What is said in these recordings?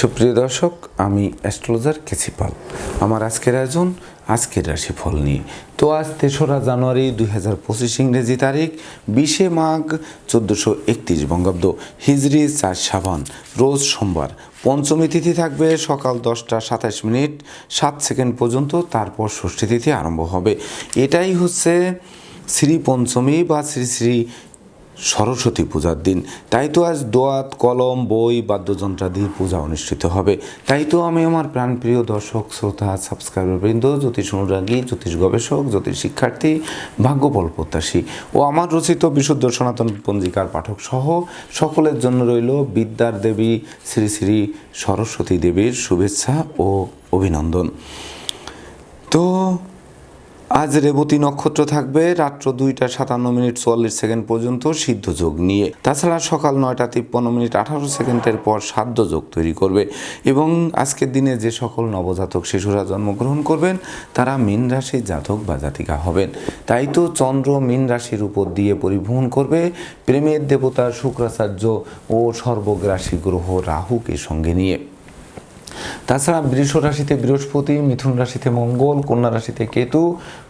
সুপ্রিয় দর্শক, আমি অ্যাস্ট্রোলজার কেসিপাল আমার আজকের আয়োজন, আজকের রাশিফল নিয়ে। তো আজ তেসরা জানুয়ারি দুই হাজার পঁচিশ ইংরেজি তারিখ, বিশে মাঘ চোদ্দোশো একত্রিশ বঙ্গাব্দ, হিজরি চার সাবান, রোজ সোমবার। পঞ্চমী তিথি থাকবে সকাল দশটা সাতাশ মিনিট, সাত সেকেন্ড পর্যন্ত, তারপর ষষ্ঠী তিথি আরম্ভ হবে। এটাই হচ্ছে শ্রী পঞ্চমী বা শ্রী শ্রী সরস্বতী পূজার দিন। তাই তো আজ দোয়াত, কলম, বই বাদ্যযন্ত্রাদির পূজা অনুষ্ঠিত হবে। তাই তো আমি আমার প্রাণপ্রিয় দর্শক, শ্রোতা সাবস্ক্রাইবার বৃন্দ জ্যোতিষ অনুরাগী, জ্যোতিষ গবেষক, জ্যোতিষ শিক্ষার্থী, ভাগ্যবল প্রত্যাশী ও আমার রচিত বিশুদ্ধ সনাতন পঞ্জিকার পাঠক সহ সকলের জন্য রইল বিদ্যার দেবী শ্রী শ্রী সরস্বতী দেবীর শুভেচ্ছা ও অভিনন্দন। তো আজ রেবতী নক্ষত্র থাকবে রাত্র দুইটা সাতান্ন মিনিট চুয়াল্লিশ সেকেন্ড পর্যন্ত সিদ্ধ যোগ নিয়ে। তাছাড়া সকাল নয়টা তিপ্পান্ন মিনিট আঠারো সেকেন্ডের পর সাধ্য যোগ তৈরি করবে। এবং আজকের দিনে যে সকল নবজাতক শিশুরা জন্মগ্রহণ করবেন, তারা মীন রাশির জাতক বা জাতিকা হবেন। তাই তো চন্দ্র মীন রাশির উপর দিয়ে পরিভ্রমণ করবে। প্রেমের দেবতা, শুক্রাচার্য ও সর্বগ্রাসী গ্রহ রাহুকে সঙ্গে নিয়ে। তাছাড়া বৃষ রাশিতে বৃহস্পতি, মিথুন রাশিতে মঙ্গল, কন্যা রাশিতে কেতু,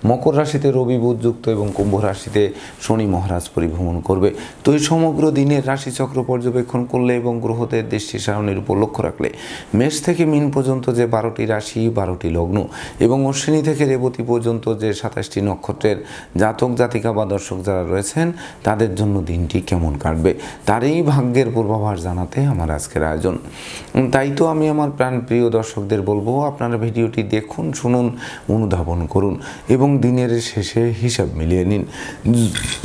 মকর রাশিতে রবি, বুধ, যুক্ত এবং কুম্ভ রাশিতে শনি মহারাজ পরিভ্রমণ করবে। তো এই সমগ্র দিনের রাশিচক্র পর্যবেক্ষণ করলে এবং গ্রহদের দৃষ্টি সারণীর উপর লক্ষ্য রাখলে মেষ থেকে মিন পর্যন্ত যে বারোটি রাশি, বারোটি লগ্ন এবং অশ্বিনী থেকে রেবতী পর্যন্ত যে সাতাশটি নক্ষত্রের জাতক, জাতিকা বা দর্শক যারা রয়েছেন, তাদের জন্য দিনটি কেমন কাটবে, তারই ভাগ্যের পূর্বাভাস জানাতে আমার আজকের আয়োজন। তাই তো আমি আমার প্রাণপ্রিয় দর্শকদের বলব, আপনারা ভিডিওটি দেখুন, শুনুন, অনুধাবন করুন এবং দিনের শেষে হিসাব মিলিয়ে নিন।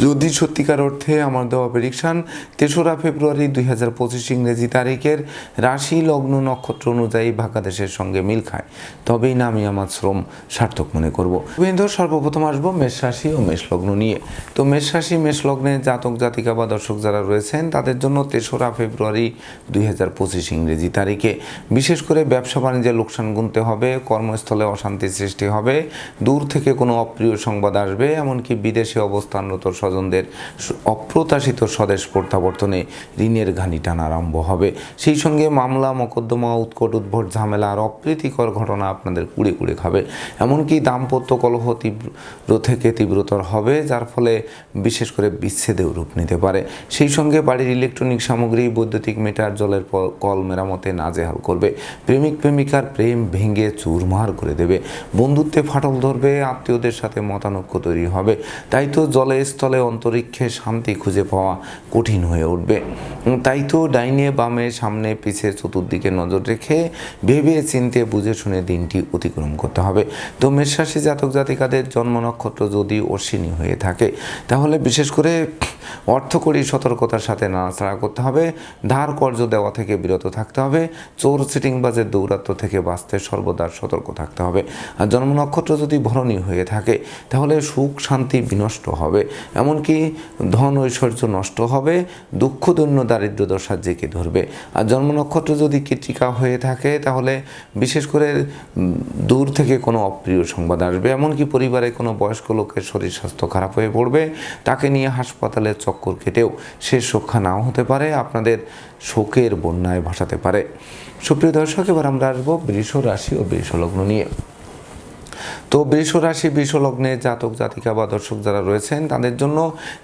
যদি সত্যিকার অর্থে আমার দেওয়া প্রেডিকশান তেসরা ফেব্রুয়ারি দুই হাজার পঁচিশ ইংরেজি তারিখের রাশি লগ্ন নক্ষত্র অনুযায়ী ভাগ্যাদেশের সঙ্গে মিল খায়। তবেই না আমি আমার শ্রম সার্থক মনে করব। বন্ধু সর্বপ্রথম আসব মেষ রাশি ও মেষ লগ্ন নিয়ে। তো মেষ রাশি, মেষ লগ্নে জাতক, জাতিকা বা দর্শক যারা রয়েছেন, তাদের জন্য তেসরা ফেব্রুয়ারি দুই হাজার পঁচিশ ইংরেজি তারিখে। বিশেষ করে ব্যবসা বাণিজ্যে লোকসান গুনতে হবে, কর্মস্থলে অশান্তি সৃষ্টি হবে, দূর থেকে কোনো অপ্রিয় সংবাদ আসবে, এমনকি বিদেশে অবস্থানরত স্বজনদের অপ্রত্যাশিত স্বদেশ প্রত্যাবর্তনে ঋণের ঘানি টানা আরম্ভ হবে। সেই সঙ্গে মামলা, মোকদ্দমা, উৎকট উদ্ভট ঝামেলা আর অপ্রীতিকর ঘটনা আপনাদের কুড়ে কুড়ে খাবে। এমনকি দাম্পত্য কলহ তীব্র থেকে তীব্রতর হবে, যার ফলে বিশেষ করে বিচ্ছেদেও রূপ নিতে পারে। সেই সঙ্গে বাড়ির ইলেকট্রনিক সামগ্রী, বৈদ্যুতিক মিটার, জলের কল মেরামতে নাজেহাল করবে। প্রেমিক প্রেমিকার প্রেম ভেঙে চুরমার করে দেবে। বন্ধুত্বে ফাটল ধরবে, আত্মীয়দের সাথে মতানৈক্য তৈরি হবে। তাই তো জলে স্থলে অন্তরিক্ষে শান্তি খুঁজে পাওয়া কঠিন হয়ে উঠবে। তাই তো ডাইনে বামে সামনে পিছে চতুর্দিকে নজর রেখে ভেবে চিনতে বুঝে শুনে দিনটি অতিক্রম করতে হবে। তো মেষরাশি জাতক জাতিকাদের জন্ম নক্ষত্র যদি অশ্বিনী হয়ে থাকে, তাহলে বিশেষ করে অর্থকরী সতর্কতার সাথে নাড়াচাড়া করতে হবে। ধার কর্জ দেওয়া থেকে বিরত থাকতে হবে। চোর সিটিংবাজের দৌরাত্ম থেকে বাঁচতে সর্বদা সতর্ক থাকতে হবে। আর জন্ম নক্ষত্র যদি ভরণী হয়ে থাকে, তাহলে সুখ, শান্তি বিনষ্ট হবে। এমনকি ধন ঐশ্বর্য নষ্ট হবে, দুঃখ, দৈন্য, দারিদ্র, দশা জেঁকে ধরবে। আর জন্ম নক্ষত্র যদি কৃতিকা হয়ে থাকে, তাহলে বিশেষ করে দূর থেকে কোনো অপ্রিয় সংবাদ আসবে। এমনকি পরিবারে কোনো বয়স্ক লোকের শরীর স্বাস্থ্য খারাপ হয়ে পড়বে, তাকে নিয়ে হাসপাতালে চক্কর কেটেও শেষ রক্ষা নাও হতে পারে, আপনাদের শোকের বন্যায় ভাসাতে পারে। সুপ্রিয় দর্শক এবার আমরা আসব বৃষ রাশি ও বৃষ লগ্ন নিয়ে। তো বৃষ রাশি বৃষ লগ্নে জাতক, জাতিকা বা দর্শক যারা রয়েছেন, তাদের জন্য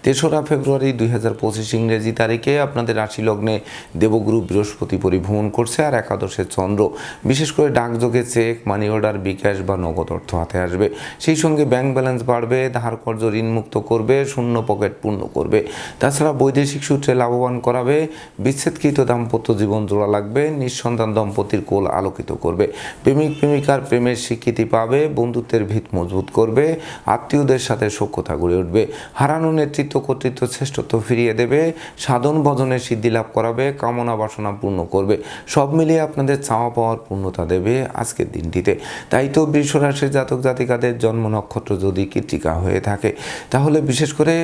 তেসরা ফেব্রুয়ারি দুই হাজার পঁচিশ ইংরেজি তারিখে আপনাদের রাশি লগ্নে দেবগুরু বৃহস্পতি পরিভ্রমণ করছে আর একাদশে চন্দ্র। বিশেষ করে ডাকযোগে চেক মানি অর্ডার বিকাশ বা নগদ অর্থ হাতে আসবে। সেই সঙ্গে ব্যাংক ব্যালেন্স বাড়বে, ধার কর্য ঋণ মুক্ত করবে, শূন্য পকেট পূর্ণ করবে। তাছাড়া বৈদেশিক সূত্রে লাভবান করাবে, বিচ্ছেদকৃত দাম্পত্য জীবন জোড়া লাগবে, নিঃসন্তান দম্পতির কোল আলোকিত করবে। প্রেমিক, প্রেমিকার প্রেমের স্বীকৃতি পাবে বন্ধুত্বের ভিত মজবুত করবে, আত্মীয়দের সাথে সক্ষতা গড়ে উঠবে। হারানো নেতৃত্ব কর্তৃত্ব শ্রেষ্ঠত্ব ফিরিয়ে দেবে, সাধন ভজনে সিদ্ধি লাভ করাবে, কামনা বাসনা পূর্ণ করবে। সব মিলিয়ে আপনাদের চাওয়া পাওয়ার পূর্ণতা দেবে আজকের দিনটিতে। তাই তো বৃষরাশির জাতক জাতিকাদের জন্ম নক্ষত্র যদি কীর্তিকা হয়ে থাকে, তাহলে বিশেষ করে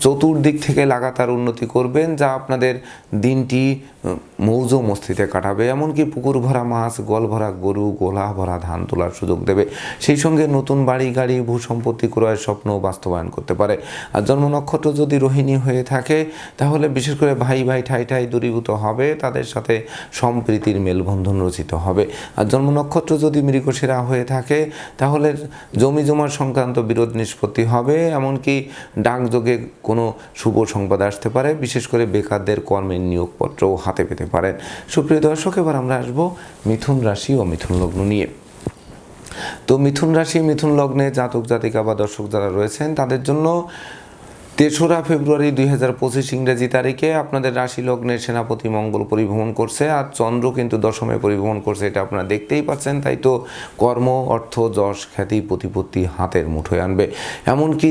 চতুর্দিক থেকে লাগাতার উন্নতি করবেন, যা আপনাদের দিনটি মৌজ মস্তিতে কাটাবে। এমনকি পুকুর ভরা মাছ, গল ভরা গরু, গোলা ভরা ধান তোলার সুযোগ দেবে। সেই সঙ্গে নতুন বাড়ি, গাড়ি, ভূ সম্পত্তি ক্রয়ের স্বপ্ন বাস্তবায়ন করতে পারে। আর জন্ম নক্ষত্র যদি রোহিণী হয়ে থাকে, তাহলে বিশেষ করে ভাই ভাই, ঠাই ঠাই দূরীভূত হবে, তাদের সাথে সম্প্রীতির মেলবন্ধন রচিত হবে। আর জন্ম নক্ষত্র যদি মৃগশিরা হয়ে থাকে, তাহলে জমি জমার সংক্রান্ত বিরোধ নিষ্পত্তি হবে। এমনকি ডাকযোগে কোনো শুভ সংবাদ আসতে পারে, বিশেষ করে বেকারদের কর্মের নিয়োগপত্রও হাতে পেতে পারেন। সুপ্রিয় দর্শক, এবার আমরা আসব মিথুন রাশি ও মিথুন লগ্ন নিয়ে। তো মিথুন রাশি, মিথুন লগ্নে জাতক, জাতিকা বা দর্শক যারা রয়েছেন, তাদের জন্য তেসরা ফেব্রুয়ারি দুই হাজার পঁচিশ ইংরেজি তারিখে আপনাদের রাশি লগ্নের সেনাপতি মঙ্গল পরিভ্রমণ করছে আর চন্দ্র কিন্তু দশমে পরিভ্রমণ করছে, এটা আপনারা দেখতেই পাচ্ছেন। তাই তো কর্ম, অর্থ, যশ, খ্যাতি, প্রতিপত্তি হাতের মুঠোয় আনবে। এমনকি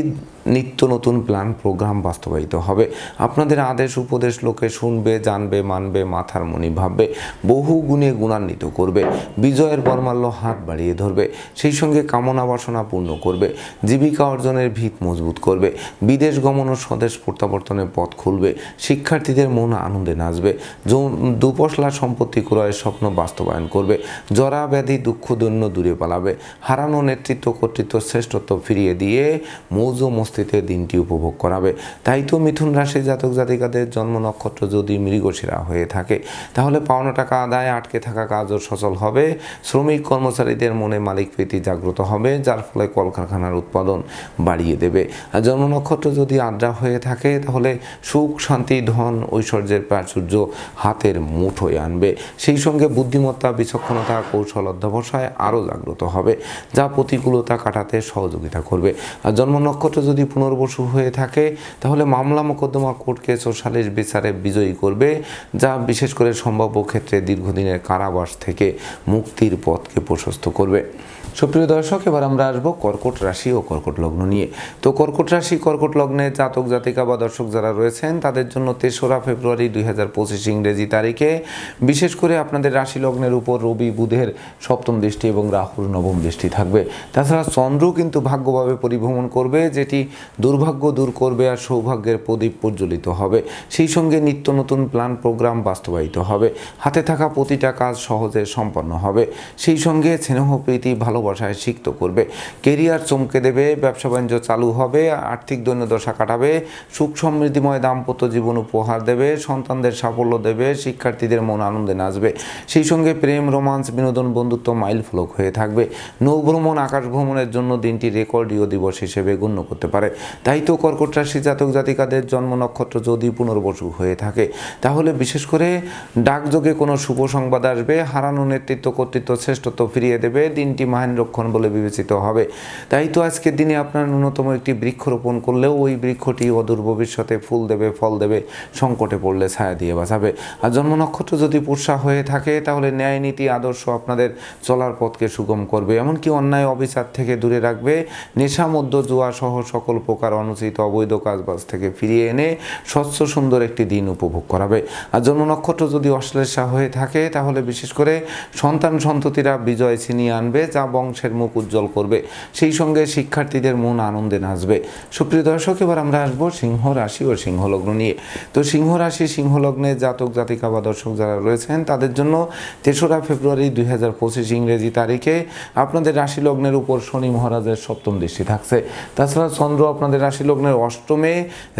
নিত্য নতুন প্ল্যান প্রোগ্রাম বাস্তবায়িত হবে। আপনাদের আদেশ, উপদেশ লোকে শুনবে, জানবে, মানবে, মাথার মনি ভাববে, বহু গুণে গুণান্বিত করবে, বিজয়ের বর্মাল্য হাত বাড়িয়ে ধরবে, সেই সঙ্গে কামনা বাসনা পূর্ণ করবে, জীবিকা অর্জনের ভিত মজবুত করবে, বিদেশ গমন ও স্বদেশ প্রত্যাবর্তনের পথ খুলবে, শিক্ষার্থীদের মন আনন্দে নাচবে দুপশলা সম্পত্তি ক্রয়ের স্বপ্ন বাস্তবায়ন করবে, জরা ব্যাধি দুঃখ দৈন্য দূরে পালাবে, হারানো নেতৃত্ব কর্তৃত্ব শ্রেষ্ঠত্ব ফিরিয়ে দিয়ে মৌজ মস্তিতে দিনটি উপভোগ করাবে। তাই তো মিথুন রাশি জাতক জাতিকাদের জন্ম নক্ষত্র যদি মৃগশিরা হয়ে থাকে, তাহলে পাওনা টাকা আদায় আটকে থাকা কাজও সচল হবে। শ্রমিক কর্মচারীদের মনে মালিক প্রীতি জাগ্রত হবে, যার ফলে কলকারখানার উৎপাদন বাড়িয়ে দেবে। আর জন্ম নক্ষত্র যদি আদ্রা হয়ে থাকে, তাহলে সুখ, শান্তি, ধন, ঐশ্বর্যের প্রাচুর্য হাতের মুঠোয় আনবে। সেই সঙ্গে বুদ্ধিমত্তা, বিচক্ষণতা, কৌশল অধ্যবসায় আরও জাগ্রত হবে, যা প্রতিকূলতা কাটাতে সহযোগিতা করবে। আর জন্ম নক্ষত্র যদি পুনর্বসু হয়ে থাকে, তাহলে মামলা মোকদ্দমা কোর্ট কেস ও সালিশ বিচারে বিজয়ী করবে, যা বিশেষ করে সম্ভাব্য ক্ষেত্রে দীর্ঘদিনের কারাবাস থেকে মুক্তির পথকে প্রশস্ত করবে। সুপ্রিয় দর্শক, এবার আমরা আসব কর্কট রাশি ও কর্কট লগ্ন নিয়ে। তো কর্কট রাশি, কর্কট লগ্নে জাতক, জাতিকা বা দর্শক যারা রয়েছেন, তাদের জন্য তেসরা ফেব্রুয়ারি দুই হাজার পঁচিশ ইংরেজি তারিখে, বিশেষ করে আপনাদের রাশি লগ্নের উপর রবি, বুধের সপ্তম দৃষ্টি এবং রাহুর নবম দৃষ্টি থাকবে। তাছাড়া চন্দ্র কিন্তু ভাগ্যভাবে পরিভ্রমণ করবে, যেটি দুর্ভাগ্য দূর করবে আর সৌভাগ্যের প্রদীপ প্রজ্বলিত হবে। সেই সঙ্গে নিত্য নতুন প্ল্যান প্রোগ্রাম বাস্তবায়িত হবে। হাতে থাকা প্রতিটা কাজ সহজে সম্পন্ন হবে। সেই সঙ্গে স্নেহ, প্রীতি, ভালোবাসায় সিক্ত করবে। কেরিয়ার চমকে দেবে, ব্যবসা বাণিজ্য চালু হবে, আর্থিক দৈন্যদশা কাটাবে, সুখ সমৃদ্ধিময় দাম্পত্য জীবন উপহার দেবে, সন্তানদের সাফল্য দেবে, শিক্ষার্থীদের মন আনন্দে নাচবে। সেই সঙ্গে প্রেম, রোমান্স, বিনোদন, বন্ধুত্ব মাইল ফলক হয়ে থাকবে। নৌভ্রমণ আকাশ ভ্রমণের জন্য দিনটি রেকর্ডীয় দিবস হিসেবে গণ্য করতে পারে। তাই তো কর্কট রাশি জাতক জাতিকাদের জন্ম নক্ষত্র যদি পুনর্বসু হয়ে থাকে, তাহলে বিশেষ করে ডাকযোগে কোনো শুভ সংবাদ আসবে, হারানো নেতৃত্ব, কর্তৃত্ব, শ্রেষ্ঠত্ব ফিরিয়ে দেবে, দিনটি মাহেন্দ্রক্ষণ বলে বিবেচিত হবে। তাই তো আজকের দিনে আপনার ন্যূনতম একটি বৃক্ষ রোপণ করলেও ওই বৃক্ষটি অদূর ভবিষ্যতে ফুল দেবে, ফল দেবে, সংকটে পড়লে ছায়া দিয়ে বাঁচাবে। আর জন্ম নক্ষত্র যদি পুষা হয়ে থাকে, তাহলে ন্যায় নীতি, আদর্শ আপনাদের চলার পথকে সুগম করবে। এমনকি অন্যায় অবিচার থেকে দূরে রাখবে, নেশা মধ্য জুয়া সহ সকল প্রকার অনুচিত অবৈধ কাজবাজ থেকে ফিরিয়ে এনে স্বচ্ছ সুন্দর একটি দিন উপভোগ করাবে। আর জন্ম নক্ষত্র যদি অশ্লেষা হয়ে থাকে, তাহলে বিশেষ করে সন্তান সন্ততিরা বিজয় ছিনিয়ে আনবে, যা বংশের মুখ উজ্জ্বল করবে। সেই সঙ্গে শিক্ষার্থীদের মন আনন্দে নাচবে। সুপ্রিয় দর্শক, এবার আমরা আসব সিংহ রাশি ও সিংহলগ্ন নিয়ে। তো সিংহ রাশি সিংহ লগ্নে জাতক, জাতিকা বা দর্শক যারা রয়েছেন, তাদের জন্য তেসরা ফেব্রুয়ারি দুই হাজার পঁচিশ ইংরেজি তারিখে আপনাদের রাশি লগ্নের উপর শনি মহারাজের সপ্তম দৃষ্টি থাকছে। তাছাড়া চন্দ্র আপনাদের রাশি লগ্নের অষ্টমে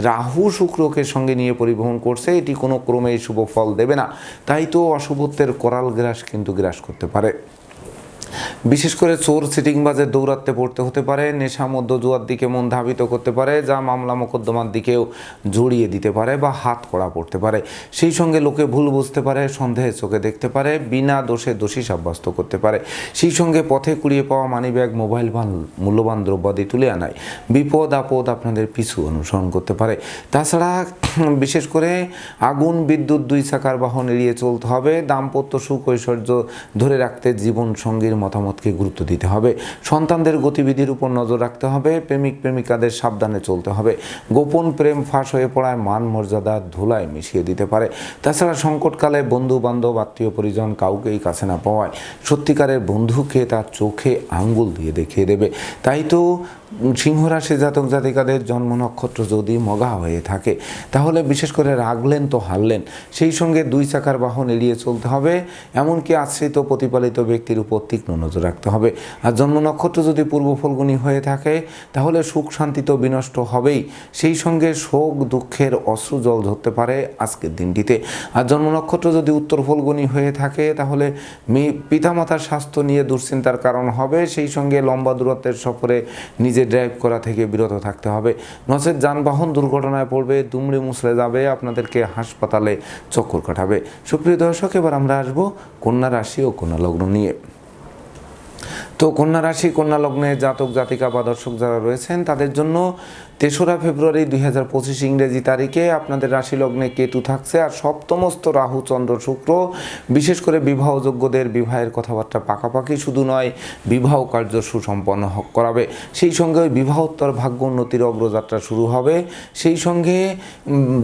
রাহু শুক্রকে সঙ্গে নিয়ে পরিবহন করছে, এটি কোনো ক্রমেই শুভ ফল দেবে না। তাই তো অশুভত্বের করাল গ্রাস কিন্তু গ্রাস করতে পারে। বিশেষ করে চোর সিটিংবাজের দৌরাত্মে পড়তে হতে পারে, নেশা মধ্য জুয়ার দিকে মন ধাবিত করতে পারে, যা মামলা মোকদ্দমার দিকেও জড়িয়ে দিতে পারে বা হাত করা পড়তে পারে। সেই সঙ্গে লোকে ভুল বুঝতে পারে, সন্দেহে চোখে দেখতে পারে, বিনা দোষে দোষী সাব্যস্ত করতে পারে। সেই সঙ্গে পথে কুড়িয়ে পাওয়া মানিব্যাগ, মোবাইল বা মূল্যবান দ্রব্যাদি তুলে আনায়। বিপদ আপদ আপনাদের পিছু অনুসরণ করতে পারে। তাছাড়া বিশেষ করে আগুন, বিদ্যুৎ, দুই চাকার বাহন এড়িয়ে চলতে হবে। দাম্পত্য সুখ ঐশ্বর্য ধরে রাখতে জীবন সঙ্গীর মতামতকে গুরুত্ব দিতে হবে। সন্তানদের গতিবিধির উপর নজর রাখতে হবে। প্রেমিক, প্রেমিকাদের সাবধানে চলতে হবে। গোপন প্রেম ফাঁস হয়ে পড়ায় মান মর্যাদা ধুলায় মিশিয়ে দিতে পারে। তাছাড়া সংকটকালে বন্ধু বান্ধব আত্মীয় পরিজন কাউকেই কাছে না পাওয়ায় সত্যিকারের বন্ধুকে তার চোখে আঙ্গুল দিয়ে দেখিয়ে দেবে। তাই তো সিংহ রাশি জাতক জাতিকাদের জন্ম নক্ষত্র যদি মগা হয়ে থাকে, তাহলে বিশেষ করে রাগলেন তো হারলেন। সেই সঙ্গে দুই চাকার বাহন এড়িয়ে চলতে হবে, এমনকি আশ্রিত প্রতিপালিত ব্যক্তির উপর তীক্ষ্ণ নজর রাখতে হবে। আর জন্ম নক্ষত্র যদি পূর্ব ফলগুনি হয়ে থাকে, তাহলে সুখ শান্তি তো বিনষ্ট হবেই। সেই সঙ্গে শোক, দুঃখের অশ্রু জল ধরতে পারে আজকের দিনটিতে। আর জন্ম নক্ষত্র যদি উত্তর ফলগুনি হয়ে থাকে, তাহলে পিতামাতার স্বাস্থ্য নিয়ে দুশ্চিন্তার কারণ হবে। সেই সঙ্গে লম্বা দূরত্বের সফরে নিজে ড্রাইভ করা থেকে বিরত থাকতে হবে। নচেত যানবাহন দুর্ঘটনায় পড়বে, দুমড়ে মুসলে যাবে, আপনাদেরকে হাসপাতালে চক্কর কাটাবে। সুপ্রিয় দর্শক, এবার আমরা আসব কন্যা রাশি ও কন্যা লগ্ন নিয়ে। তো কন্যা রাশি, কন্যা লগ্নে জাতক, জাতিকা বা দর্শক যারা রয়েছেন, তাদের জন্য তেসরা ফেব্রুয়ারি দুই হাজার পঁচিশ ইংরেজি তারিখে আপনাদের রাশি লগ্নে কেতু থাকছে আর সপ্তমস্ত রাহু চন্দ্র শুক্র। বিশেষ করে বিবাহযোগ্যদের বিবাহের কথাবার্তা পাকাপাকি শুধু নয়, বিবাহ কার্য সুসম্পন্ন করাবে। সেই সঙ্গে ওই বিবাহোত্তর ভাগ্য উন্নতির অগ্রযাত্রা শুরু হবে। সেই সঙ্গে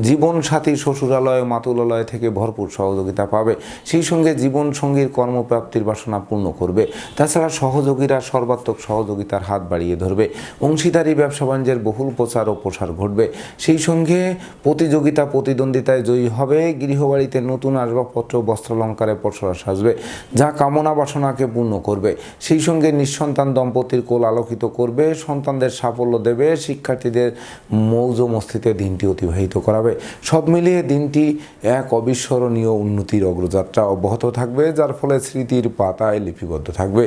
জীবন সাথী শ্বশুরালয় মাতুলালয় থেকে ভরপুর সহযোগিতা পাবে। সেই সঙ্গে জীবন সঙ্গীর কর্মপ্রাপ্তির বাসনা পূর্ণ করবে। তাছাড়া সহযোগীরা সর্বাত্মক সহযোগিতার হাত বাড়িয়ে ধরবে। অংশীদারি, ব্যবসা বাণিজ্যের বহুল প্রচার ও প্রসার ঘটবে। সেই সঙ্গে প্রতিযোগিতা, প্রতিদ্বন্দ্বিতায় জয়ী হবে। গৃহবাড়িতে নতুন আসবাবপত্র, বস্ত্রালঙ্কারে পসরা সাজবে, যা কামনা বাসনাকে পূর্ণ করবে। সেই সঙ্গে নিঃসন্তান দম্পতির কোল আলোকিত করবে, সন্তানদের সাফল্য দেবে, শিক্ষার্থীদের মৌজ মস্তিতে দিনটি অতিবাহিত করাবে। সব মিলিয়ে দিনটি এক অবিস্মরণীয় উন্নতির অগ্রযাত্রা অব্যাহত থাকবে, যার ফলে স্মৃতির পাতায় লিপিবদ্ধ থাকবে।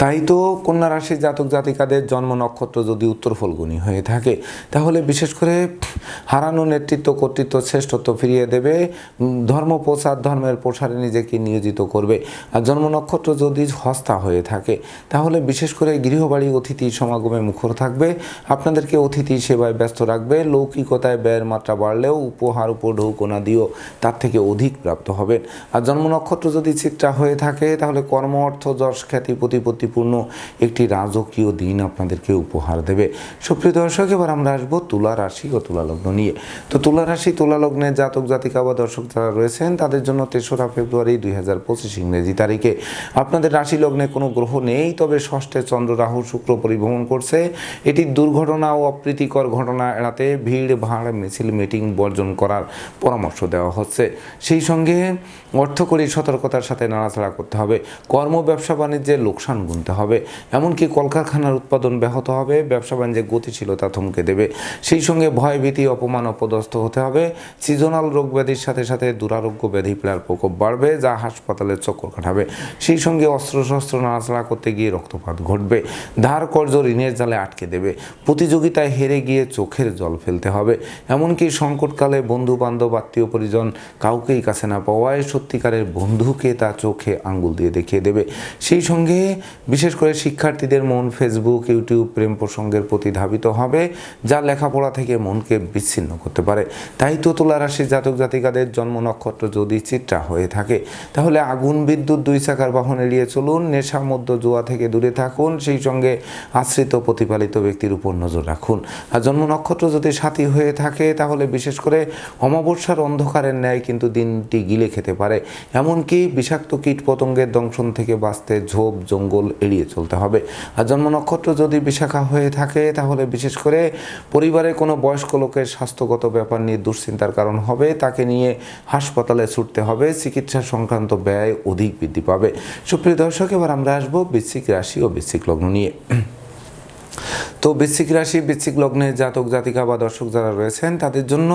তাই তো কন্যা রাশির জাতক জাতিকাদের জন্ম নক্ষত্র যদি উত্তর ফলগুনি হয়ে থাকে, তাহলে বিশেষ করে হারানো নেতৃত্ব, কর্তৃত্ব, শ্রেষ্ঠত্ব ফিরিয়ে দেবে ধর্ম প্রচার ধর্মের প্রসারে নিজেকে নিয়োজিত করবে। আর জন্ম নক্ষত্র যদি হস্তা হয়ে থাকে, তাহলে বিশেষ করে গৃহবাড়ি অতিথি সমাগমে মুখর থাকবে, আপনাদেরকে অতিথি সেবায় ব্যস্ত রাখবে, লৌকিকতায় ব্যয়ের মাত্রা বাড়লেও উপহার উপ ঢৌকোনা দিয়েও তার থেকে অধিক প্রাপ্ত হবেন। আর জন্ম নক্ষত্র যদি চিত্রা হয়ে থাকে, তাহলে কর্ম, অর্থ, যশ, খ্যাতি প্রতিপত্তিপূর্ণ একটি রাজকীয় দিন আপনাদেরকে উপহার দেবে। সুপ্রিয় দর্শক, এবার আমরা আসব তুলা রাশি ও তুলা লগ্ন নিয়ে। তো তুলা রাশি, তুলা লগ্নের জাতক, জাতিকা বা দর্শক যারা রয়েছেন, তাদের জন্য তেসরা ফেব্রুয়ারি দুই হাজার পঁচিশ ইংরেজি তারিখে। আপনাদের রাশি লগ্নে কোনো গ্রহ নেই, তবে ষষ্ঠে চন্দ্র, রাহু, শুক্র পরিভ্রমণ করছে। এটি দুর্ঘটনা ও অপ্রীতিকর ঘটনা এড়াতে ভিড়, ভাড়, মিছিল, মিটিং বর্জন করার পরামর্শ দেওয়া হচ্ছে। সেই সঙ্গে অর্থকরী সতর্কতার সাথে নাড়াচাড়া করতে হবে। কর্ম, ব্যবসা, বাণিজ্যে লোকসান গুনতে হবে। এমনকি কলকারখানার উৎপাদন ব্যাহত হবে, ব্যবসা বাণিজ্যে গতিশীলতা থমকে দেবে। সেই সঙ্গে ভয় ভীতি অপমান অপদস্থ হতে হবে। সিজনাল রোগ ব্যাধির সাথে সাথে দুরারোগ্য ব্যাধি পীড়ার প্রকোপ বাড়বে, যা হাসপাতালের চক্কর কাটাবে। সেই সঙ্গে অস্ত্রশস্ত্র নাড়াচাড়া করতে গিয়ে রক্তপাত ঘটবে। ধার কর্জ ঋণের জালে আটকে দেবে। প্রতিযোগিতায় হেরে গিয়ে চোখের জল ফেলতে হবে। এমনকি সংকটকালে বন্ধু বান্ধব আত্মীয় পরিজন কাউকেই কাছে না পাওয়ায় সত্যিকারের বন্ধুকে তা চোখে আঙ্গুল দিয়ে দেখিয়ে দেবে। সেই সঙ্গে বিশেষ করে শিক্ষার্থীদের মন ফেসবুক ইউটিউব প্রেম প্রসঙ্গের প্রতি ধাবিত হবে, যা লেখাপড়া থেকে মনকে বিচ্ছিন্ন করতে পারে। তাই তো তুলা রাশির জাতক জাতিকাদের জন্ম নক্ষত্র যদি চিত্রা হয়ে থাকে, তাহলে আগুন, বিদ্যুৎ, দুই চাকার বাহন এড়িয়ে চলুন, নেশা মধ্য জোয়া থেকে দূরে থাকুন, সেই সঙ্গে আশ্রিত প্রতিপালিত ব্যক্তির উপর নজর রাখুন। আর জন্ম নক্ষত্র যদি সাথী হয়ে থাকে, তাহলে বিশেষ করে অমাবস্যার অন্ধকারের ন্যায় কিন্তু দিনটি গিলে খেতে পারে। এমনকি বিষাক্ত কীট পতঙ্গের দংশন থেকে বাঁচতে ঝোপ, জঙ্গল এড়িয়ে চলতে হবে। আর জন্ম নক্ষত্র যদি বিশাখা হয়ে থাকে, তাহলে বিশেষ করে পরিবারে কোনো বয়স্ক লোকের স্বাস্থ্যগত ব্যাপার নিয়ে দুশ্চিন্তার কারণ হবে। তাকে নিয়ে হাসপাতালে ছুটতে হবে। চিকিৎসা সংক্রান্ত ব্যয় অধিক বৃদ্ধি পাবে। সুপ্রিয় দর্শক, এবার আমরা আসব বৃশ্চিক রাশি ও বৃশ্চিক লগ্ন নিয়ে। তো বৃশ্চিক রাশি, বৃশ্চিক লগ্নের জাতক, জাতিকা বা দর্শক যারা রয়েছেন, তাদের জন্য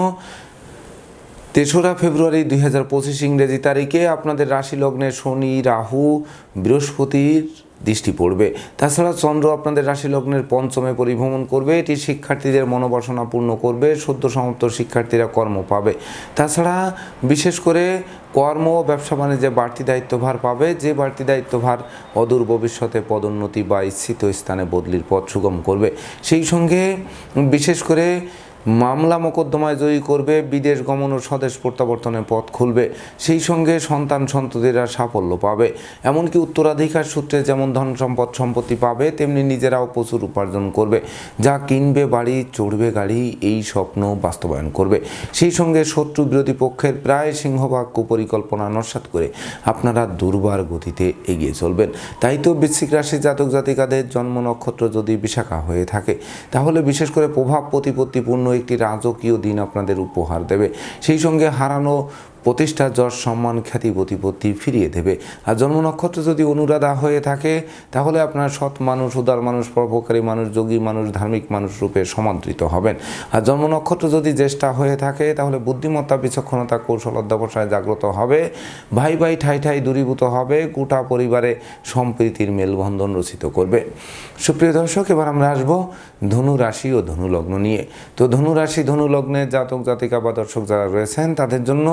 তেসরা ফেব্রুয়ারি দুই হাজার পঁচিশ ইংরেজি তারিখে আপনাদের রাশি লগ্নে শনি, রাহু, বৃহস্পতির দৃষ্টি পড়বে। তাছাড়া চন্দ্র আপনাদের রাশি লগ্নের পঞ্চমে পরিভ্রমণ করবে। এটি শিক্ষার্থীদের মনোবাসনা পূর্ণ করবে, সদ্য সমাপ্ত শিক্ষার্থীরা কর্ম পাবে। তাছাড়া বিশেষ করে কর্ম ও ব্যবসা বাণিজ্যে বাড়তি দায়িত্বভার পাবে। যে বাড়তি দায়িত্বভার অদূর ভবিষ্যতে পদোন্নতি বা ইচ্ছিত স্থানে বদলির পথ সুগম করবে। সেই সঙ্গে বিশেষ করে মামলা মোকদ্দমায় জয়ী করবে, বিদেশ গমন ও স্বদেশ প্রত্যাবর্তনের পথ খুলবে। সেই সঙ্গে সন্তান সন্ততিরা সাফল্য পাবে। এমনকি উত্তরাধিকার সূত্রে যেমন ধন সম্পদ সম্পত্তি পাবে, তেমনি নিজেরাও প্রচুর উপার্জন করবে। যা কিনবে, বাড়ি, চড়বে গাড়ি, এই স্বপ্ন বাস্তবায়ন করবে। সেই সঙ্গে শত্রু বিরোধী পক্ষের প্রায় সিংহভাগ কুপরিকল্পনা নস্বাত করে আপনারা দুর্বার গতিতে এগিয়ে চলবেন। তাই তো বৃশ্চিক রাশি জাতক জাতিকাদের জন্ম নক্ষত্র যদি বিশাখা হয়ে থাকে, তাহলে বিশেষ করে প্রভাব প্রতিপত্তিপূর্ণ একটি রাজকীয় দিন আপনাদের উপহার দেবে। সেই সঙ্গে হারানো প্রতিষ্ঠা যশ সম্মান খ্যাতি প্রতিপত্তি ফিরিয়ে দেবে। আর জন্ম নক্ষত্র যদি অনুরাধা হয়ে থাকে, তাহলে আপনার সৎ মানুষ, উদার মানুষ পরোপকারী মানুষ, যোগী মানুষ, ধার্মিক মানুষ রূপে সমাদৃত হবেন। আর জন্ম নক্ষত্র যদি জ্যেষ্ঠা হয়ে থাকে, তাহলে বুদ্ধিমত্তা, বিচক্ষণতা, কৌশল অধ্যাবসায় জাগ্রত হবে। ভাই ভাই ঠাই ঠাই দূরীভূত হবে। গোটা পরিবারে সম্প্রীতির মেলবন্ধন রচিত করবে। সুপ্রিয় দর্শক, এবার আমরা আসব ধনু রাশি ও ধনু লগ্ন নিয়ে। তো ধনু রাশি ধনু লগ্নের জাতক, জাতিকা বা দর্শক যারা রয়েছেন, তাদের জন্য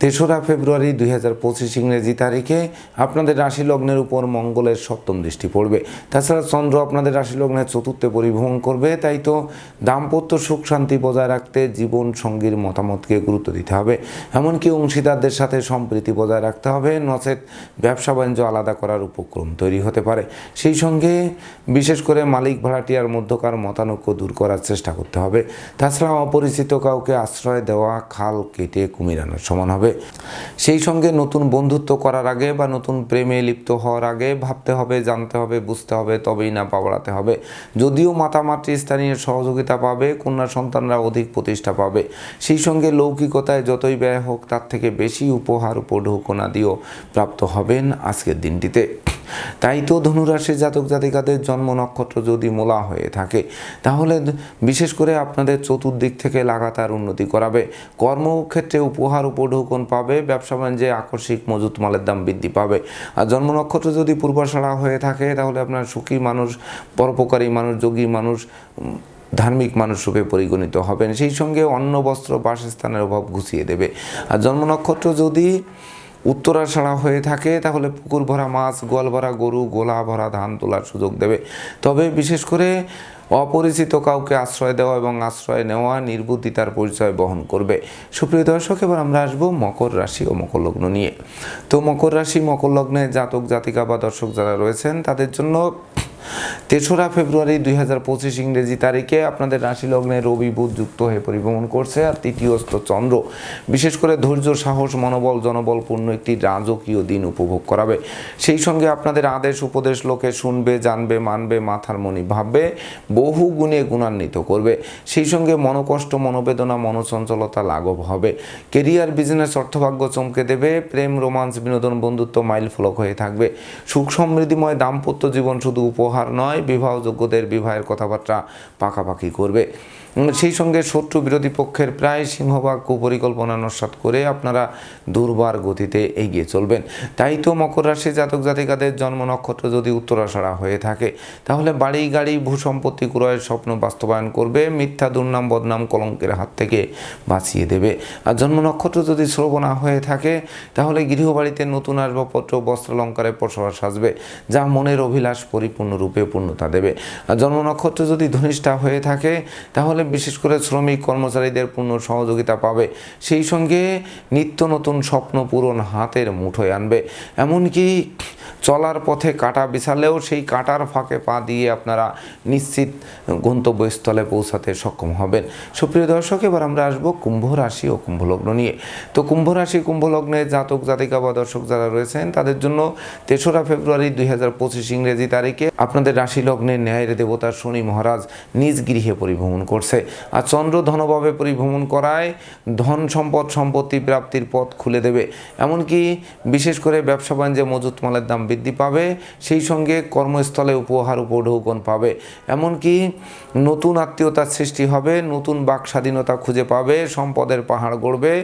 তেসরা ফেব্রুয়ারি দুই হাজার পঁচিশ ইংরেজি তারিখে আপনাদের রাশি লগ্নের উপর মঙ্গলের সপ্তম দৃষ্টি পড়বে। তাছাড়া চন্দ্র আপনাদের রাশি লগ্নের চতুর্থে পরিভ্রমণ করবে, তাই তো দাম্পত্য সুখ শান্তি বজায় রাখতে জীবন সঙ্গীর মতামতকে গুরুত্ব দিতে হবে। এমনকি অংশীদারদের সাথে সম্প্রীতি বজায় রাখতে হবে, নচেত ব্যবসা বাণিজ্য আলাদা করার উপক্রম তৈরি হতে পারে। সেই সঙ্গে বিশেষ করে মালিক ভাড়াটিয়ার মধ্যকার মতানৈক্য দূর করার চেষ্টা করতে হবে। তাছাড়া অপরিচিত কাউকে আশ্রয় দেওয়া, খাল কেটে কুমির আনার সমান হবে। সেই সঙ্গে নতুন বন্ধুত্ব করার আগে বা নতুন প্রেমে লিপ্ত হওয়ার আগে ভাবতে হবে, জানতে হবে, বুঝতে হবে, তবেই না পাবড়াতে হবে। যদিও মাতামাতৃ স্থানীয় সহযোগিতা পাবে, কন্যা সন্তানরা অধিক প্রতিষ্ঠা পাবে। সেই সঙ্গে লৌকিকতায় যতই ব্যয় হোক, তার থেকে বেশি উপহার উপ উপঢৌকনা দিয়েও প্রাপ্ত হবেন আজকের দিনটিতে। তাই তো ধনুরাশির জাতক জাতিকাদের জন্ম নক্ষত্র যদি মোলা হয়ে থাকে, তাহলে বিশেষ করে আপনাদের চতুর্দিক থেকে লাগাতার উন্নতি করাবে। কর্মক্ষেত্রে উপহার উপঢৌকন পাবে, ব্যবসা বাণিজ্যে আকস্মিক মজুত মালের দাম বৃদ্ধি পাবে। আর জন্ম নক্ষত্র যদি পূর্বাশাড়া হয়ে থাকে, তাহলে আপনার সুখী মানুষ, পরোপকারী মানুষ, যোগী মানুষ ধার্মিক মানুষ রূপে পরিগণিত হবেন। সেই সঙ্গে অন্ন, বস্ত্র, বাসস্থানের অভাব ঘুষিয়ে দেবে। আর জন্ম নক্ষত্র যদি উত্তরাষাড়া হয়ে থাকে, তাহলে পুকুর ভরা মাছ, গোয়াল ভরা গরু, গোলা ভরা ধান তোলার সুযোগ দেবে। তবে বিশেষ করে অপরিচিত কাউকে আশ্রয় দেওয়া এবং আশ্রয় নেওয়া নির্বুদ্ধিতার পরিচয় বহন করবে। সুপ্রিয় দর্শক, এবার আমরা আসব মকর রাশি ও মকর লগ্ন নিয়ে। তো মকর রাশি, মকর লগ্নে জাতক, জাতিকা বা দর্শক যারা রয়েছেন, তাদের জন্য তেসরা ফেব্রুয়ারি দুই হাজার পঁচিশ ইংরেজি তারিখে আপনাদের রাশি লগ্নে রবি, বুধ যুক্ত হয়ে পরিভ্রমণ করছে আর তৃতীয়স্থ চন্দ্র। বিশেষ করে ধৈর্য, সাহস, মনোবল, জনবলপূর্ণ একটি রাজকীয় দিন উপভোগ করাবে। সেই সঙ্গে আপনাদের আদেশ, উপদেশ লোকে শুনবে, জানবে, মানবে, মাথার মনি ভাববে, বহু গুণে গুণান্বিত করবে। সেই সঙ্গে মনোকষ্ট, মনোবেদনা, মনোচঞ্চলতা লাঘব হবে। কেরিয়ার, বিজনেস, অর্থভাগ্য চমকে দেবে। প্রেম, রোমান্স, বিনোদন, বন্ধুত্ব মাইল ফলক হয়ে থাকবে। সুখ, সমৃদ্ধিময় দাম্পত্য জীবন শুধু উপহার নয় বিবাহযোগ্যদের বিবাহের কথাবার্তা পাকাপাকি করবে। সেই সঙ্গে শত্রু বিরোধী পক্ষের প্রায় সিংহভাগ কুপরিকল্পনা নস্বাত করে আপনারা দুর্বার গতিতে এগিয়ে চলবেন। তাই তো মকর রাশি জাতক জাতিকাদের জন্ম নক্ষত্র যদি উত্তরাষাড়া হয়ে থাকে, তাহলে বাড়ি, গাড়ি, ভূসম্পত্তি ক্রয়ের স্বপ্ন বাস্তবায়ন করবে, মিথ্যা দুর্নাম, বদনাম কলঙ্কের হাত থেকে বাঁচিয়ে দেবে। আর জন্ম নক্ষত্র যদি শ্রবণা হয়ে থাকে, তাহলে গৃহবাড়িতে নতুন আসবাবপত্র বস্ত্রালঙ্কারে বসবাস সাজবে, যা মনের অভিলাষ পরিপূর্ণরূপে পূর্ণতা দেবে। আর জন্ম নক্ষত্র যদি ধনিষ্ঠা হয়ে থাকে, তাহলে বিশেষ করে শ্রমিক কর্মচারীদের পূর্ণ সহযোগিতা পাবে, সেই সঙ্গে নিত্য নতুন স্বপ্ন পূরণ হাতের মুঠোয় আনবে। এমনকি চলার পথে কাটা বিছালেও সেই কাটার ফাঁকে পা দিয়ে আপনারা নিশ্চিত গন্তব্যস্থলে পৌঁছাতে সক্ষম হবেন। সুপ্রিয় দর্শক, এবার আমরা আসব কুম্ভ রাশি ও কুম্ভ লগ্ন নিয়ে। তো কুম্ভ রাশি, কুম্ভ লগ্নে জাতক, জাতিকা বা দর্শক যারা রয়েছেন, তাদের জন্য তেসরা ফেব্রুয়ারি দুই হাজার পঁচিশ ইংরেজি তারিখে আপনাদের রাশি লগ্নে ন্যায়ের দেবতা শনি মহারাজ নিজ গৃহে পরিভ্রমণ করছে আর চন্দ্র ধনভাবে পরিভ্রমণ করায় ধন সম্পদ সম্পত্তি প্রাপ্তির পথ খুলে দেবে। এমনকি বিশেষ করে ব্যবসা বাণিজ্যে মজুত মালের দাম বৃদ্ধি পাবে, সেই সঙ্গে কর্মস্থলে উপহার উপঢৌকন পাবে। এমনকি নতুন আত্মীয়তার সৃষ্টি হবে, নতুন বাক স্বাধীনতা খুঁজে পাবে, সম্পদের পাহাড় গড়বে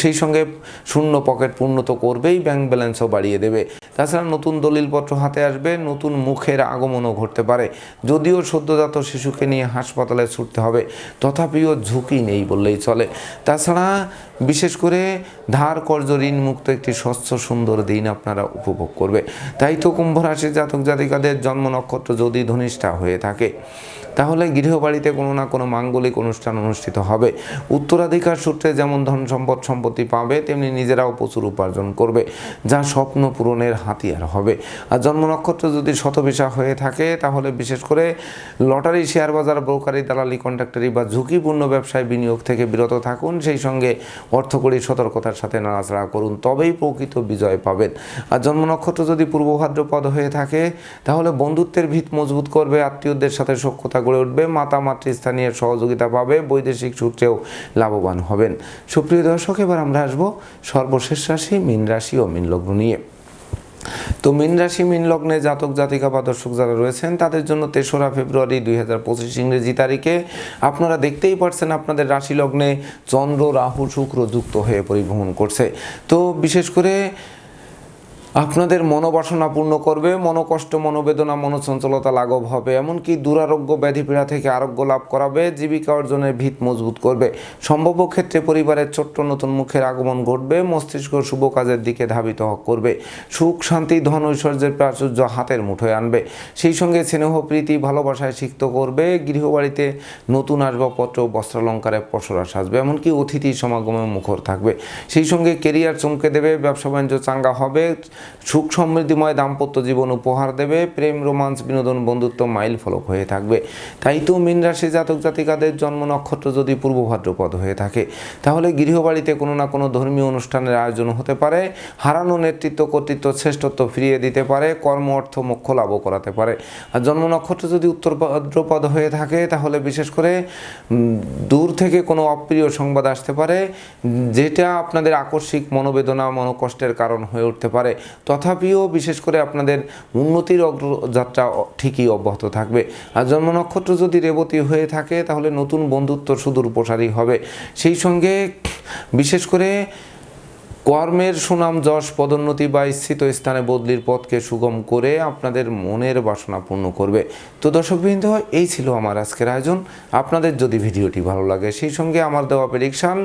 সেই সঙ্গে শূন্য পকেট পূর্ণ তো করবেই ব্যাংক ব্যালেন্সও বাড়িয়ে দেবে। তাছাড়া নতুন দলিলপত্র হাতে আসবে, নতুন মুখের আগমনও ঘটতে পারে। যদিও সদ্যজাত শিশুকে নিয়ে হাসপাতালে ছুটতে হবে, তথাপিও ঝুঁকি নেই বললেই চলে। তাছাড়া বিশেষ করে ধার কর্য ঋণ মুক্ত একটি স্বচ্ছ সুন্দর দিন আপনারা উপভোগ করবে। তাই তো কুম্ভ রাশির জাতক জাতিকাদের জন্ম নক্ষত্র যদি ধনিষ্ঠা হয়ে থাকে। তাহলে গৃহবাড়িতে কোনো না কোনো মাঙ্গলিক অনুষ্ঠান অনুষ্ঠিত হবে। উত্তরাধিকার সূত্রে যেমন ধন সম্পদ সম্পত্তি পাবে, তেমনি নিজেরাও প্রচুর উপার্জন করবে, যা স্বপ্ন পূরণের হাতিয়ার হবে। আর জন্ম নক্ষত্র যদি শতবিশা হয়ে থাকে, তাহলে বিশেষ করে লটারি, শেয়ার বাজার, ব্রোকারি, দালালি, কন্ট্রাক্টারি বা ঝুঁকিপূর্ণ ব্যবসায় বিনিয়োগ থেকে বিরত থাকুন, সেই সঙ্গে অর্থকরী সতর্কতার সাথে নাড়াচাড়া করুন, তবেই প্রকৃত বিজয় পাবেন। আর জন্ম নক্ষত্র যদি পূর্ব ভাদ্রপদ হয়ে থাকে, তাহলে বন্ধুত্বের ভিত মজবুত করবে, আত্মীয়দের সাথে সখ্যতা গড়ে উঠবে, মাতা মাতৃস্থানীয় সহযোগিতা পাবে, বৈদেশিক সূত্রেও লাভবান হবেন। সুপ্রিয় দর্শক, এবার আমরা আসব সর্বশেষ রাশি, মীন রাশি ও মীন লগ্ন নিয়ে। তো মীন রাশি, মীন লগ্নে জাতক, জাতিকা বা দর্শক যারা রয়েছেন, তাদের জন্য তেসরা ফেব্রুয়ারি দুই হাজার পঁচিশ ইংরেজি তারিখে আপনারা দেখতেই পারছেন আপনাদের রাশি লগ্নে চন্দ্র, রাহু, শুক্র যুক্ত হয়ে পরিভ্রমণ করছে। তো বিশেষ করে আপনাদের মনোবাসনা পূর্ণ করবে, মনোকষ্ট, মনোবেদনা, মনোচঞ্চলতা লাঘব হবে, এমনকি দুরারোগ্য ব্যাধিপীড়া থেকে আরোগ্য লাভ করাবে, জীবিকা অর্জনের ভিত মজবুত করবে। সম্ভাব্য ক্ষেত্রে পরিবারের ছোট্ট নতুন মুখের আগমন ঘটবে, মস্তিষ্ক শুভ কাজের দিকে ধাবিত করবে, সুখ, শান্তি, ধন, ঐশ্বর্যের প্রাচুর্য হাতের মুঠোয় আনবে। সেই সঙ্গে স্নেহ, প্রীতি, ভালোবাসায় সিক্ত করবে, গৃহবাড়িতে নতুন আসবাবপত্র, বস্ত্রালঙ্কারে পসরা সাজবে, এমনকি অতিথি সমাগমে মুখর থাকবে। সেই সঙ্গে কেরিয়ার চমকে দেবে ব্যবসা বাণিজ্য চাঙ্গা হবে সুখ সমৃদ্ধিময় দাম্পত্য জীবন উপহার দেবে। প্রেম, রোমান্স, বিনোদন, বন্ধুত্ব মাইল ফলক হয়ে থাকবে। তাই তো মীন রাশি জাতক জাতিকাদের জন্ম নক্ষত্র যদি পূর্ব ভাদ্রপদ হয়ে থাকে, তাহলে গৃহবাড়িতে কোনো না কোনো ধর্মীয় অনুষ্ঠানের আয়োজন হতে পারে। হারানো নেতৃত্ব, কর্তৃত্ব, শ্রেষ্ঠত্ব ফিরিয়ে দিতে পারে। কর্ম, অর্থ, মোক্ষ লাভও করাতে পারে। আর জন্ম নক্ষত্র যদি উত্তর ভাদ্রপদ হয়ে থাকে, তাহলে বিশেষ করে দূর থেকে কোনো অপ্রিয় সংবাদ আসতে পারে, যেটা আপনাদের আকস্মিক মনোবেদনা, মনোকষ্টের কারণ হয়ে উঠতে পারে। তথাপিও বিশেষ করে আপনাদের উন্নতির অগ্রযাত্রা ঠিকই অব্যাহত থাকবে। আর জন্ম নক্ষত্র যদি রেবতী হয়ে থাকে, তাহলে নতুন বন্ধুত্ব সুদূর প্রসারী হবে। সেই সঙ্গে বিশেষ করে কর্মের সুনাম, যশ, পদোন্নতি বা স্থিত স্থানে বদলির পথকে সুগম করে আপনাদের মনের বাসনা পূর্ণ করবে। তো দর্শকবৃন্দ, এই ছিল আমার আজকের আয়োজন। আপনাদের যদি ভিডিওটি ভালো লাগে, সেই সঙ্গে আমার দেওয়া প্রেডিকশান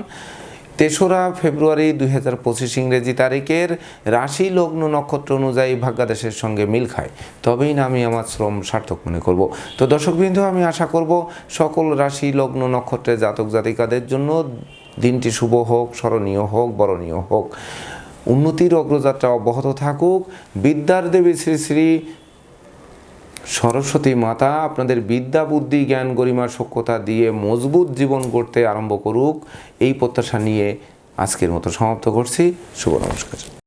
তেসরা ফেব্রুয়ারি দুই হাজার পঁচিশ ইংরেজি তারিখের রাশি লগ্ন নক্ষত্র অনুযায়ী ভাগ্যাদেশের সঙ্গে মিল খায়। তবেই না আমি আমার শ্রম সার্থক মনে করব। তো দর্শকবৃন্দ, আমি আশা করব সকল রাশি লগ্ন নক্ষত্রের জাতক জাতিকাদের জন্য দিনটি শুভ হোক, স্মরণীয় হোক, বরণীয় হোক। উন্নতির অগ্রযাত্রা অব্যাহত থাকুক। বিদ্যার দেবী শ্রী শ্রী সরস্বতী মাতা, আপনাদের বিদ্যা, বুদ্ধি, জ্ঞান গরিমার সক্ষতা দিয়ে মজবুত জীবন গড়তে আরম্ভ করুক, এই প্রত্যাশা নিয়ে আজকের মতো সমাপ্ত করছি। শুভ নমস্কার।